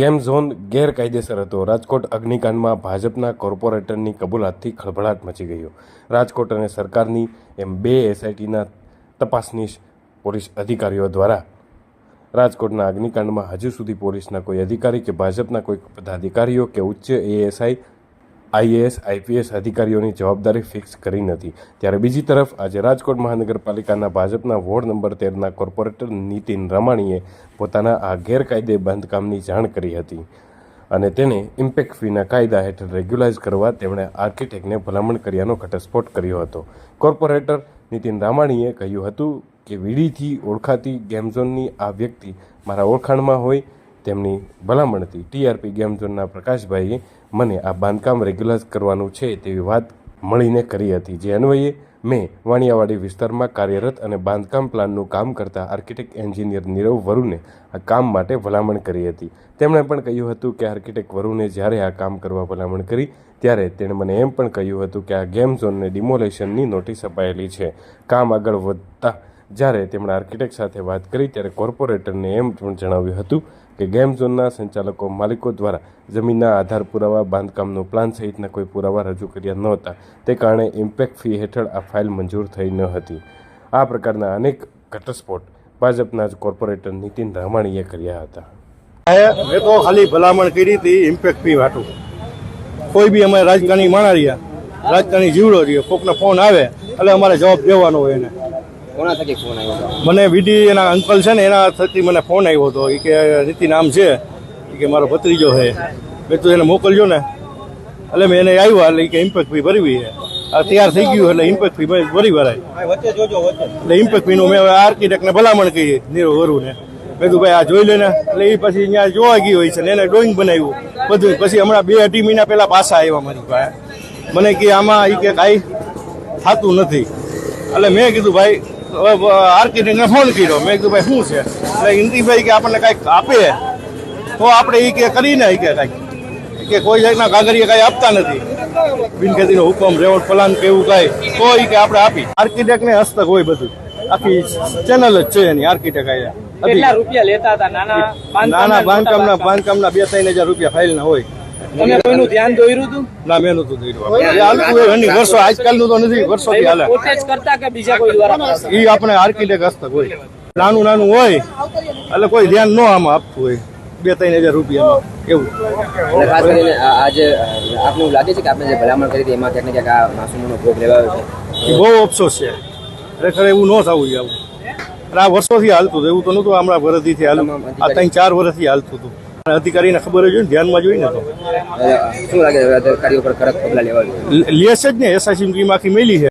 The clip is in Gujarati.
ગેમ ઝોન ગેરકાયદેસર હતો. રાજકોટ અગ્નિકાંડમાં ભાજપના કોર્પોરેટરની કબૂલાતથી ખળભળાટ મચી ગયો. રાજકોટ અને સરકારની એમ બે એસઆઈટીના તપાસનીશ પોલીસ અધિકારીઓ દ્વારા રાજકોટના અગ્નિકાંડમાં હજુ સુધી પોલીસના કોઈ અધિકારી કે ભાજપના કોઈ પદાધિકારીઓ કે ઉચ્ચ એએસઆઈ આઈએએસ, આઈપીએસ અધિકારીઓની જવાબદારી ફિક્સ કરી નથી. ત્યારે બીજી તરફ આજે રાજકોટ મહાનગરપાલિકાના ભાજપના વોર્ડ નંબર તેરના કોર્પોરેટર નીતિન રમાણીએ પોતાના આ ગેરકાયદે બાંધકામની જાણ કરી હતી અને તેને ઇમ્પેક્ટ ફીના કાયદા હેઠળ રેગ્યુલાઇઝ કરવા તેમણે આર્કિટેક્ટને ભલામણ કર્યાનો ઘટસ્ફોટ કર્યો હતો. કોર્પોરેટર નીતિન રામાણીએ કહ્યું હતું કે, વીડીથી ઓળખાતી ગેમઝોનની આ વ્યક્તિ મારા ઓળખાણમાં હોય તેમની ભલામણથી ટીઆરપી ગેમ ઝોનના પ્રકાશભાઈએ મને આ બાંધકામ રેગ્યુલર કરવાનું છે તેવી વાત મળીને કરી હતી. જે અન્વયે મેં વાણિયાવાડી વિસ્તારમાં કાર્યરત અને બાંધકામ પ્લાનનું કામ કરતા આર્કિટેક્ટ એન્જિનિયર નીરવ વરુને આ કામ માટે ભલામણ કરી હતી. તેમણે પણ કહ્યું હતું કે આર્કિટેક્ટ વરુને જ્યારે આ કામ કરવા ભલામણ કરી, ત્યારે તેણે મને એમ પણ કહ્યું હતું કે આ ગેમ ઝોનને ડિમોલેશનની નોટિસ અપાયેલી છે. કામ આગળ વધતા જ્યારે તેમણે આર્કિટેક્ટ સાથે વાત કરી, ત્યારે કોર્પોરેટરને એમ પણ જણાવ્યું હતું કે ગેમ ઝોનના સંચાલકો માલિકો દ્વારા જમીનના આધાર પુરાવા, બાંધકામનો પ્લાન સહિતના કોઈ પુરાવા રજૂ કર્યા નહોતા. તે કારણે ઇમ્પેક્ટ ફી હેઠળ આ ફાઇલ મંજૂર થઈ ન હતી. આ પ્રકારના અનેક ઘટસ્ફોટ ભાજપના જ કોર્પોરેટર નીતિન રામાણીએ કર્યા હતા. મેં તો ખાલી ભલામણ કરી હતી ઇમ્પેક્ટ ફી વાટું. કોઈ બી અમારે રાજકારણી માણા રહ્યા રાજકારણી જીવડો રહ્યો, કોકનો ફોન આવે, એટલે અમારે જવાબ દેવાનો હોય એને. કોના થકી ફોન આવ્યો હતો? મને વીડી એના અંકલ છે ને એના થકી મને ફોન આવ્યો હતો. એ કે નીતિ નામ છે. કે મારો ભત્રીજો છે. મેં તું એને મોકલજો ને. એટલે મેં એને આવ્યા એટલે કે ઇમ્પેક્ટ ફી ભરવી છે. આ તૈયાર થઈ ગયું એટલે ઇમ્પેક્ટ ફી ભરી ભરાય. એટલે ઇમ્પેક્ટ ફીનું મેં હવે આર્કિટેક્ટને ભલામણ કરી નીરો વરુને મેં કીધું ભાઈ આ જોઈ લે ને. એટલે એ પછી અહીંયા જોવા ગઈ હોય છે ને એને ડ્રોઈંગ બનાવ્યું. બધું. પછી હમણાં બે અઢી મહિના પહેલા પાછા આવ્યા મારી પાસે. મને કે આમાં એ કે કાંઈ થતું નથી. એટલે મેં કીધું ભાઈ આર્કિટેક્ટને ફોન કર્યો. મેં કીધું ભાઈ શું છે? એટલે હિન્દીભાઈ કે આપણને કાંઈક આપે. તો આપણે એ કે કરીને કે કંઈક. કે કોઈ જાતના કાગળિયા કાંઈ આપતા નથી. બિનખેતીનો હુકમ રેવડ પ્લાન કે એવું કાંઈ તો એ કે આપણે આપી. આર્કિટેક્ટને હસ્તક હોય બધું. આખી ચેનલ જ છે એની આર્કિટેક્ટ આયા કેટલા રૂપિયા લેતા હતા? નાના નાના બાંધકામના બાંધકામના બે ત્રણ હજાર રૂપિયા ફાઇલના હોય. તમે કોઈનું ધ્યાન દોર્યું હતું? ના મેં નતું દોર્યું એ હાલતું હોય વર્ષો આજકાલનું તો નથી વર્ષોથી હાલે. પોતે જ કરતા કે બીજા કોઈ દ્વારા એ આપણે આર્કિટેક્ટ હસ્તક હોય નાનું નાનું હોય એટલે કોઈ ધ્યાન ન આમાં આપતું હોય. બે ત્રણ હજાર રૂપિયામાં એવું. અને ખાસ કરીને આજે આપને એવું લાગે છે કે આપણે જે ભલામણ કરી હતી એમાં ક્યાંક ને ક્યાંક આ માસૂમોનો ભોગ લેવાયો છે? એ બહુ અફસોસ છે. ખરેખર એવું ન થવું જોઈએ આવું. આ વર્ષોથી હાલતું હતું એવું તો નહોતું હમણાં વર્ષથી હાલતું આ ત્રણ ચાર વર્ષથી હાલતું હતું. અને અધિકારીને ખબર જ હોય ને ધ્યાનમાં જોઈને તો. શું લાગે અધિકારીઓ પર કડક પગલાં લેવા લેશે જ ને એસઆઈસી ટીમ આખી મેલી છે.